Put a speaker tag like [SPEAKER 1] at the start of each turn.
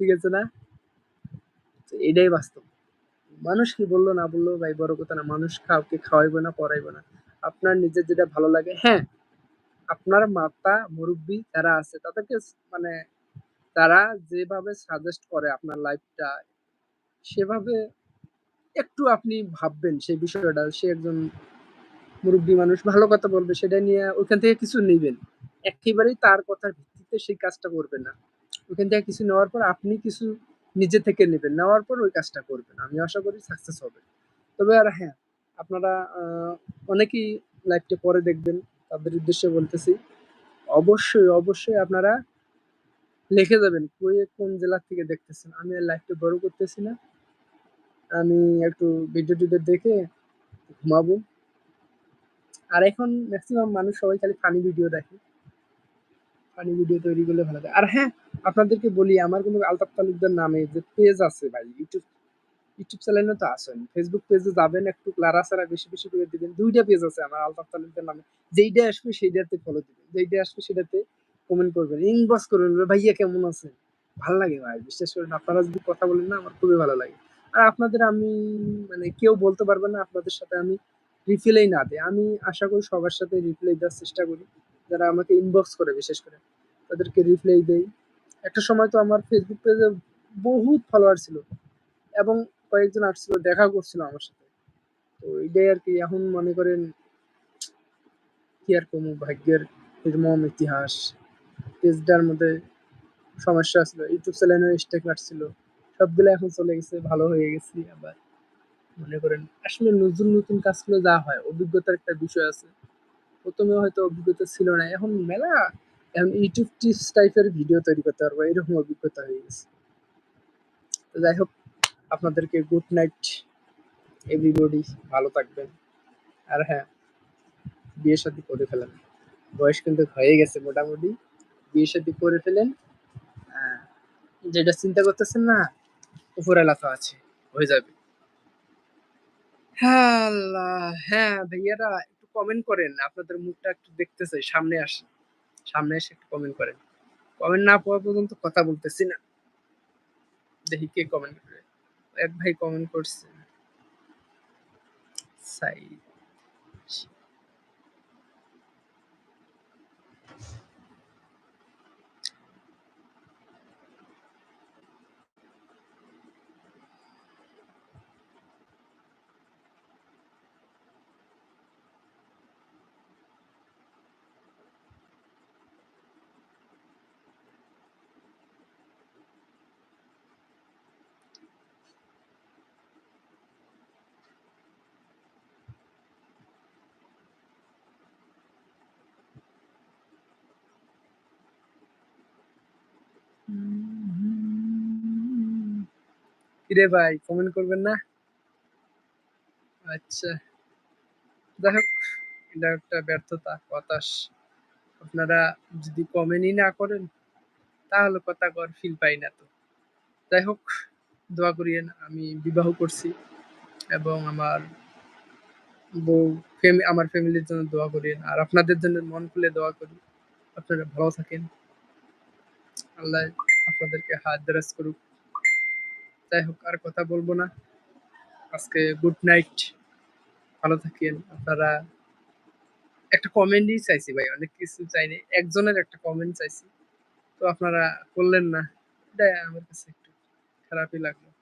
[SPEAKER 1] ঠিক আছে না? এটাই বাস্তব। মানুষ কি বলল না বলল ভাই, বড় কথা না, মানুষ কাউকে খাওয়াইবো না, পড়াইবো না। আপনার নিজের যেটা ভালো লাগে হ্যাঁ আপনার মাতা মুরব্বী যারা আছে, তাদেরকে মানে তারা যেভাবে সাজেস্ট করে আপনার লাইফটা সেভাবে একটু আপনি ভাববেন সেই বিষয়টা। সে একজন মুরব্বী মানুষ, ভালো কথা বলবে, সেটা নিয়ে ওইখান থেকে কিছু নেবেন। একেবারেই তার কথার ভিত্তিতে সেই কাজটা করবে না। ওইখান থেকে কিছু নেওয়ার পর আপনি কিছু নিজে থেকে নেবেন। নেওয়ার পর ওই কাজটা করবেন। আমি আশা করি সাকসেস হবে। তবে আর হ্যাঁ আপনারা অনেকেই লাইভটা পরে দেখবেন। তাদের উদ্দেশ্যে বলতেছি, অবশ্যই অবশ্যই আপনারা লিখে যাবেন কই কোন জেলা থেকে দেখতেছেন। আমি আর লাইভটা বড় করতেছি না। আমি একটু ভিডিও টিডিও দেখে ঘুমাবো। আর এখন ম্যাক্সিমাম মানুষ সবাই খালি ফানি ভিডিও দেখে। ফানি ভিডিও তৈরি করলে ভালো লাগে। আর হ্যাঁ আপনাদেরকে বলি, আমার কিন্তু আলতাফ তালুকদার নামে যে পেজ আছে ভাই ইউটিউব ইউটিউব চ্যানেলে তো আসেন ফেসবুক পেজে যাবেন, একটু ক্লারা সারা বেশি বেশি করে দিবেন। দুইটা পেজ আছে আমার আলতাফ তালুকদার নামে। যেইটা আসবে সেইটাতে ফলো দিবেন। যেইটা আসবে সেটাতে কমেন্ট করবেন। ইনবক্স করবেন ভাইয়া, কেমন আছে ভালো লাগে ভাই, বিশ্বাস করেন, আপনারা যদি কথা বলেন না, আমার খুবই ভালো লাগে। আর আপনাদের আমি মানে কেউ বলতে পারবে না, আপনাদের সাথে আমি রিপ্লাই না দেয় আমি আশা করি সবার সাথে রিপ্লাই দেওয়ার চেষ্টা করি। যারা আমাকে ইনবক্স করে, বিশেষ করে, তাদেরকে রিপ্লাই দেই। একটা সময় তো আমার ফেসবুক পেজে বহুত ফলোয়ার ছিল এবং কয়েকজন আসছিল, দেখা করছিল আমার সাথে। তো এটাই আর কি, এখন মনে করেন কি আর কোনো ভাগ্যের নির্মম ইতিহাস। পেজটার মধ্যে সমস্যা ছিল ইউটিউব চ্যানেলে স্টেক কাটছিল সবগুলো এখন চলে গেছে, ভালো হয়ে গেছি। আবার মনে করেন আসলে নতুন নতুন কাজগুলো যা হয়, অভিজ্ঞতার একটা বিষয় আছে। প্রথমে হয়তো অভিজ্ঞতা ছিল না, এখন মেলা ইউটিউব টিপস টাইপের ভিডিও তৈরি করতে পারব এরকম অভিজ্ঞতা হয়ে গেছে। যাই হোক আপনাদেরকে গুড নাইট এভরিবডি ভালো থাকবেন। আর হ্যাঁ বিয়ে করে ফেলেন। বয়স কিন্তু হয়ে গেছে মোটামুটি বিয়ে করে ফেলেন। আহ, যেটা চিন্তা করতেছেন না উপর এলাকা আছে হয়ে যাবে। হ্যাঁ হ্যাঁ ভাইয়ারা একটু কমেন্ট করেন আপনাদের মুখটা একটু দেখতে চাই সামনে আসেন। সামনে এসে একটু কমেন্ট করেন। কমেন্ট না পাওয়া পর্যন্ত কথা বলতেছি না। দেখি কে কমেন্ট করে। এক ভাই কমেন্ট করছে। সাই কিরে ভাই কমেন্ট করবেন না? আচ্ছা। যাই হোক, এটা একটা ব্যর্থতা, হতাশ। আপনারা যদি কমেন্টই না করেন, তাহলে কথা কর ফিল পাই না তো। যাই হোক, দোয়া করিয়েন, আমি বিবাহ করছি এবং আমার বউ ফ্যামি- আমার ফ্যামিলির জন্য দোয়া করিয়েন। আর আপনাদের জন্য মন খুলে দোয়া করি। আপনারা ভালো থাকেন। আল্লাহ আপনাদেরকে হাত দারাজ করুক। যাই হোক আর কথা বলব না। আজকে গুড নাইট ভালো থাকেন। আপনারা একটা কমেন্টই চাইছি ভাই, অনেক কিছু চাইনি। একজনের একটা কমেন্ট চাইছি। তো আপনারা করলেন না। এটা আমার কাছে একটু খারাপই লাগল।